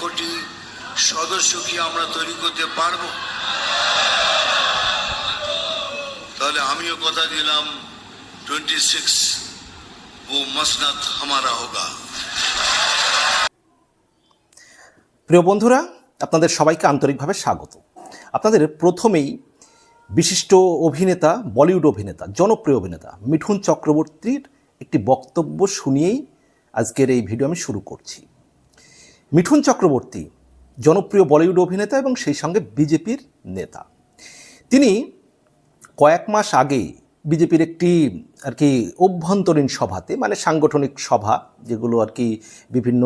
কোটি সদস্য কি আমরা তৈরি করতে পারব? তাহলে আমিও কথা দিলাম টোয়েন্টি সিক্স ও মসনাদ হামারা হোগা। প্রিয় বন্ধুরা, আপনাদের সবাইকে আন্তরিকভাবে স্বাগত। আপনাদের প্রথমেই বিশিষ্ট অভিনেতা, বলিউড অভিনেতা, জনপ্রিয় অভিনেতা মিঠুন চক্রবর্তীর একটি বক্তব্য শুনিয়েই আজকের এই ভিডিও আমি শুরু করছি। মিঠুন চক্রবর্তী, জনপ্রিয় বলিউড অভিনেতা এবং সেই সঙ্গে বিজেপির নেতা। তিনি কয়েক মাস আগে বিজেপির একটি আর কি অভ্যন্তরীণ সভাতে মানে সাংগঠনিক সভা, যেগুলো আর কি বিভিন্ন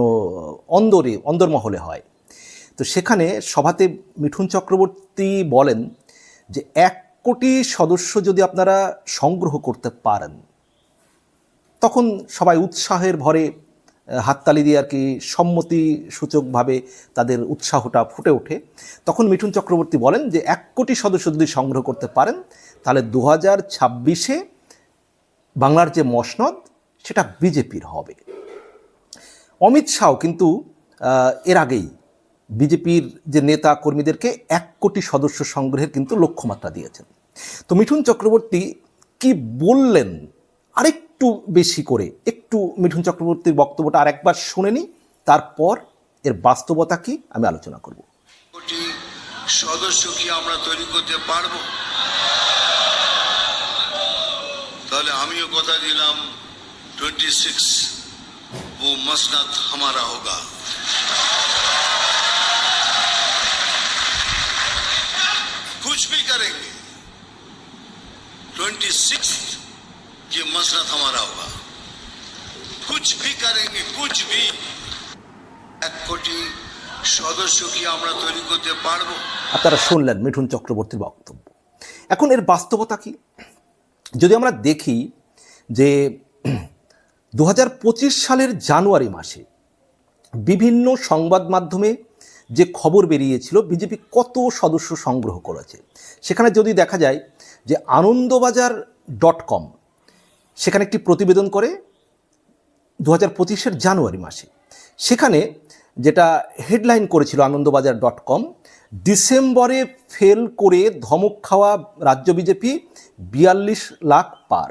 অন্দরে, অন্দরমহলে হয়। তো সেখানে সভাতে মিঠুন চক্রবর্তী বলেন যে, এক কোটি সদস্য যদি আপনারা সংগ্রহ করতে পারেন, তখন সবাই উৎসাহের ভরে হাততালি দিয়ে আর কি সম্মতি সূচকভাবে তাদের উৎসাহটা ফুটে ওঠে। তখন মিঠুন চক্রবর্তী বলেন যে, এক কোটি সদস্য যদি সংগ্রহ করতে পারেন, তাহলে দু হাজার ছাব্বিশে বাংলার যে মসনদ, সেটা বিজেপির হবে। অমিত শাহ কিন্তু এর আগেই বিজেপির যে নেতা কর্মীদেরকে এক কোটি সদস্য সংগ্রহের কিন্তু লক্ষ্যমাত্রা দিয়েছেন। তো মিঠুন চক্রবর্তী কি বললেন? আরেকটু বেশি করে একটু মিঠুন চক্রবর্তীর বক্তব্যটা আরেকবার শুনে নিই তারপর এর বাস্তবতা কি আমি আলোচনা করব কোটি সদস্য কি আমরা তৈরি করতে পারবো তাহলে আমিও কথা দিলাম টোয়েন্টি সিক্স ও মসনাদ হামারা হোগা कुछ भी करेंगे ट्वेंटी सिक्स ये मसनद हमारा होगा कुछ भी करेंगे कुछ भी এক কোটি সদস্য কি আমরা তৈরি করতে পারবো আপনারা শুনলেন মিঠুন চক্রবর্তীর বক্তব্য এখন এর বাস্তবতা কি যদি আমরা দেখি যে দু সালের জানুয়ারি মাসে বিভিন্ন সংবাদ মাধ্যমে যে খবর বেরিয়েছিল বিজেপি কত সদস্য সংগ্রহ করেছে সেখানে যদি দেখা যায় যে আনন্দবাজার ডট কম সেখানে একটি প্রতিবেদন করে দু হাজার পঁচিশের জানুয়ারি মাসে। সেখানে যেটা হেডলাইন করেছিল আনন্দবাজার ডট কম, ডিসেম্বরে ফেল করে ধমক খাওয়া রাজ্য বিজেপি বিয়াল্লিশ লাখ পার।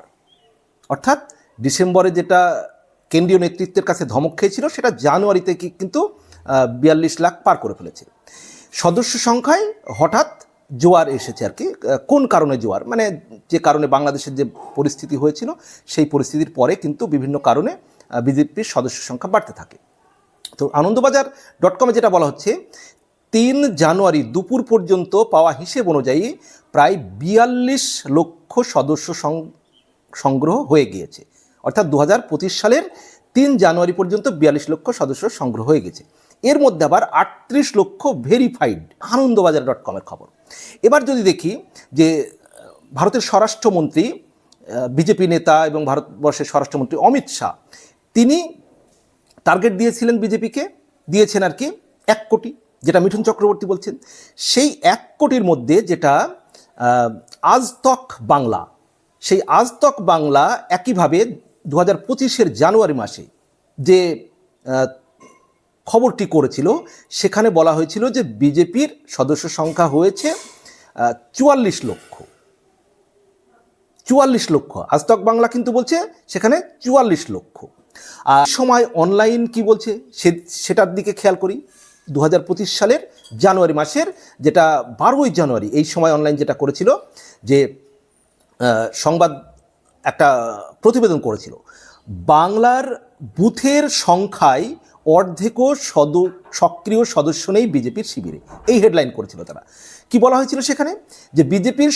অর্থাৎ ডিসেম্বরে যেটা কেন্দ্রীয় নেতৃত্বের কাছে ধমক খেয়েছিল, সেটা জানুয়ারিতে কিন্তু বিয়াল্লিশ লাখ পার করে ফেলেছে। সদস্য সংখ্যায় হঠাৎ জোয়ার এসেছে আর কি কোন কারণে জোয়ার? মানে যে কারণে বাংলাদেশের যে পরিস্থিতি হয়েছিল, সেই পরিস্থিতির পরে কিন্তু বিভিন্ন কারণে বিজেপির সদস্য সংখ্যা বাড়তে থাকে। তো আনন্দবাজার ডট কমে যেটা বলা হচ্ছে, তিন জানুয়ারি দুপুর পর্যন্ত পাওয়া হিসেব অনুযায়ী প্রায় বিয়াল্লিশ লক্ষ সদস্য সংগ্রহ হয়ে গিয়েছে। অর্থাৎ দু হাজার পঁচিশ সালের তিন জানুয়ারি পর্যন্ত বিয়াল্লিশ লক্ষ সদস্য সংগ্রহ হয়ে গেছে। এর মধ্যে আবার আটত্রিশ লক্ষ ভেরিফাইড আনন্দবাজার ডট কমের খবর। এবার যদি দেখি যে ভারতের স্বরাষ্ট্রমন্ত্রী বিজেপি নেতা এবং ভারতবর্ষের স্বরাষ্ট্রমন্ত্রী অমিত শাহ, তিনি টার্গেট দিয়েছিলেন বিজেপিকে, দিয়েছেন আর কি এক কোটি, যেটা মিঠুন চক্রবর্তী বলছেন। সেই এক কোটির মধ্যে যেটা আজতক বাংলা, সেই আজতক বাংলা একইভাবে দু হাজার পঁচিশের জানুয়ারি মাসে যে খবরটি করেছিল, সেখানে বলা হয়েছিল যে বিজেপির সদস্য সংখ্যা হয়েছে চুয়াল্লিশ লক্ষ। চুয়াল্লিশ লক্ষ। আজতক বাংলা কিন্তু বলছে সেখানে চুয়াল্লিশ লক্ষ। আর সময় অনলাইন কি বলছে? সে, সেটার দিকে খেয়াল করি। দু হাজার পঁচিশ সালের জানুয়ারি মাসের যেটা বারোই জানুয়ারি, এই সময় অনলাইন যেটা করেছিল, যে সংবাদ একটা প্রতিবেদন করেছিল। বাংলার বুথের সংখ্যায় অর্ধেকও সদ সক্রিয় সদস্য নেই বিজেপির শিবিরে। এই হেডলাইন করেছিল তারা। কি বলা হয়েছিল সেখানে? যে বিজেপির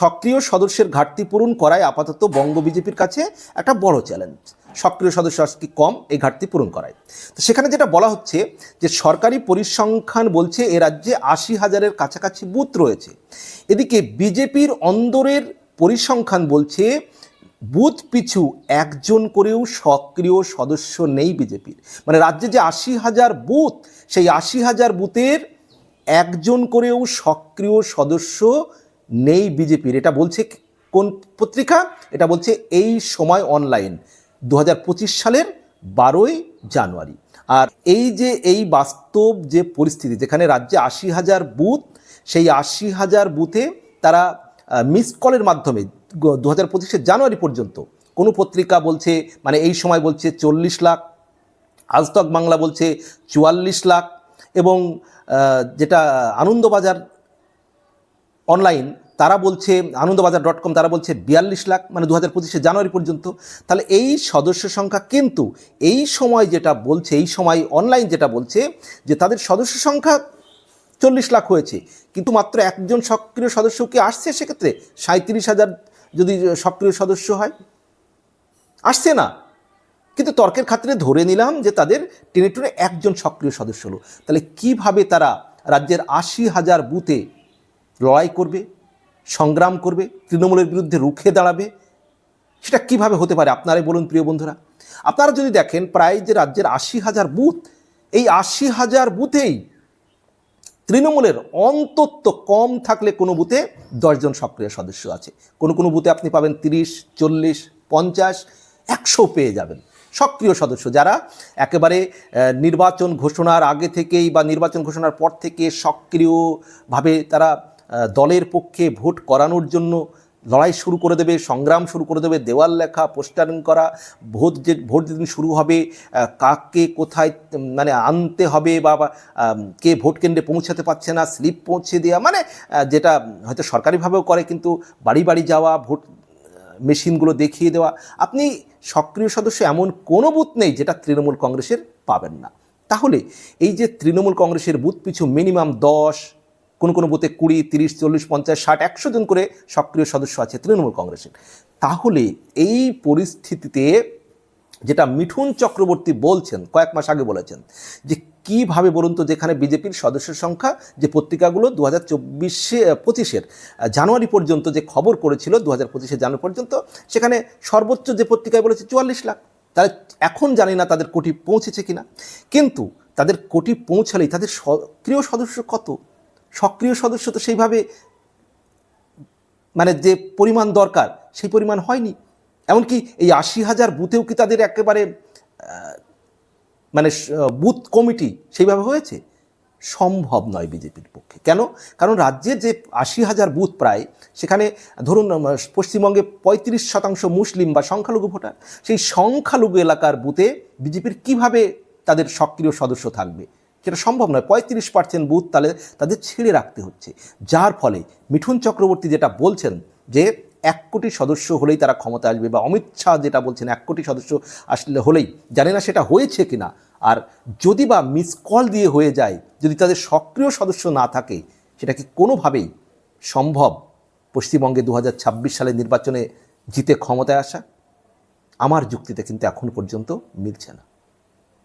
সক্রিয় সদস্যের ঘাটতি পূরণ করায় আপাতত বঙ্গ বিজেপির কাছে একটা বড় চ্যালেঞ্জ। সক্রিয় সদস্য আজকে কম, এই ঘাটতি পূরণ করায়। তো সেখানে যেটা বলা হচ্ছে যে সরকারি পরিসংখ্যান বলছে এ রাজ্যে আশি হাজারের কাছাকাছি বুথ রয়েছে। এদিকে বিজেপির অন্দরের পরিসংখ্যান বলছে বুথ পিছু একজন করেও সক্রিয় সদস্য নেই বিজেপির। মানে রাজ্যে যে আশি হাজার বুথ, সেই আশি হাজার বুথের একজন করেও সক্রিয় সদস্য নেই বিজেপির। এটা বলছে কোন পত্রিকা? এটা বলছে এই সময় অনলাইন দু হাজার পঁচিশ সালের বারোই জানুয়ারি। আর এই যে, এই বাস্তব যে পরিস্থিতি, যেখানে রাজ্যে আশি হাজার বুথ, সেই আশি হাজার বুথে তারা মিস কলের মাধ্যমে দু হাজার পঁচিশের জানুয়ারি পর্যন্ত, কোনো পত্রিকা বলছে মানে এই সময় বলছে চল্লিশ লাখ, আজতক বাংলা বলছে চুয়াল্লিশ লাখ এবং যেটা আনন্দবাজার অনলাইন তারা বলছে, আনন্দবাজার ডট কম তারা বলছে বিয়াল্লিশ লাখ মানে দু হাজার পঁচিশে জানুয়ারি পর্যন্ত। তাহলে এই সদস্য সংখ্যা কিন্তু এই সময় যেটা বলছে, এই সময় অনলাইন যেটা বলছে, যে তাদের সদস্য সংখ্যা চল্লিশ লাখ হয়েছে। কিন্তু মাত্র একজন সক্রিয় সদস্য কি আসছে সেক্ষেত্রে? সাঁত্রিশ হাজার যদি সক্রিয় সদস্য হয়? আসছে না। কিন্তু তর্কের খাতিরে ধরে নিলাম যে তাদের টেনে টুনে একজন সক্রিয় সদস্য হলো। তাহলে কীভাবে তারা রাজ্যের আশি হাজার বুথে লড়াই করবে, সংগ্রাম করবে, তৃণমূলের বিরুদ্ধে রুখে দাঁড়াবে? সেটা কীভাবে হতে পারে? আপনারাই বলুন প্রিয় বন্ধুরা। আপনারা যদি দেখেন, প্রায় যে রাজ্যের আশি হাজার বুথ, এই আশি হাজার বুথেই তৃণমূলের অন্তত কম থাকলে কোনো বুথে দশজন সক্রিয় সদস্য আছে। কোনো কোনো বুথে আপনি পাবেন তিরিশ, চল্লিশ, পঞ্চাশ, একশো পেয়ে যাবেন। সক্রিয় সদস্য যারা একেবারে নির্বাচন ঘোষণার আগে থেকেই বা নির্বাচন ঘোষণার পর থেকে সক্রিয়ভাবে তারা দলের পক্ষে ভোট করানোর জন্য লড়াই শুরু করে দেবে, সংগ্রাম শুরু করে দেবে, দেওয়াল লেখা, পোস্টারিং করা, ভোট যে, ভোট যেদিন শুরু হবে কাকে কোথায় মানে আনতে হবে বা কে ভোট কেন্দ্রে পৌঁছাতে পারছে না, স্লিপ পৌঁছে দেওয়া মানে যেটা হয়তো সরকারিভাবেও করে কিন্তু বাড়ি বাড়ি যাওয়া, ভোট মেশিনগুলো দেখিয়ে দেওয়া। আপনি সক্রিয় সদস্য এমন কোনো বুথ নেই যেটা তৃণমূল কংগ্রেসের পাবেন না। তাহলে এই যে তৃণমূল কংগ্রেসের বুথ পিছু মিনিমাম দশ, কোনো কোনো বুথে কুড়ি, তিরিশ, চল্লিশ, পঞ্চাশ, ষাট, একশো জন করে সক্রিয় সদস্য আছে তৃণমূল কংগ্রেসের। তাহলে এই পরিস্থিতিতে যেটা মিঠুন চক্রবর্তী বলছেন, কয়েক মাস আগে বলেছেন, যে কীভাবে বলুন তো যেখানে বিজেপির সদস্য সংখ্যা, যে পত্রিকাগুলো দু হাজার চব্বিশে পঁচিশের জানুয়ারি পর্যন্ত যে খবর করেছিল দু হাজার পঁচিশে জানুয়ারি পর্যন্ত, সেখানে সর্বোচ্চ যে পত্রিকায় বলেছে চুয়াল্লিশ লাখ। তাহলে এখন জানি না তাদের কোটি পৌঁছেছে কিনা কিন্তু তাদের কোটি পৌঁছালেই তাদের সক্রিয় সদস্য কত? সক্রিয় সদস্য তো সেইভাবে মানে যে পরিমাণ দরকার, সেই পরিমাণ হয়নি। এমনকি এই আশি হাজার বুথেও কি তাদের একেবারে মানে বুথ কমিটি সেইভাবে হয়েছে? সম্ভব নয় বিজেপির পক্ষে। কেন? কারণ রাজ্যের যে আশি হাজার বুথ প্রায়, সেখানে ধরুন পশ্চিমবঙ্গে পঁয়ত্রিশ শতাংশ মুসলিম বা সংখ্যালঘু ভোটার, সেই সংখ্যালঘু এলাকার বুথে বিজেপির কীভাবে তাদের সক্রিয় সদস্য থাকবে? সেটা সম্ভব নয়। পঁয়ত্রিশ পার্সেন্ট বুথ তাহলে তাদের ছেড়ে রাখতে হচ্ছে। যার ফলে মিঠুন চক্রবর্তী যেটা বলছেন যে এক কোটি সদস্য হলেই তারা ক্ষমতা আসবে বা অমিত শাহ যেটা বলছেন, এক কোটি সদস্য আসলে হলেই, জানি না সেটা হয়েছে কিনা। আর যদি বা মিস কল দিয়ে হয়ে যায়, যদি তাদের সক্রিয় সদস্য না থাকে, সেটা কি কোনোভাবেই সম্ভব পশ্চিমবঙ্গে দু সালের নির্বাচনে জিতে ক্ষমতায় আসা? আমার যুক্তিতে কিন্তু এখন পর্যন্ত মিলছে না।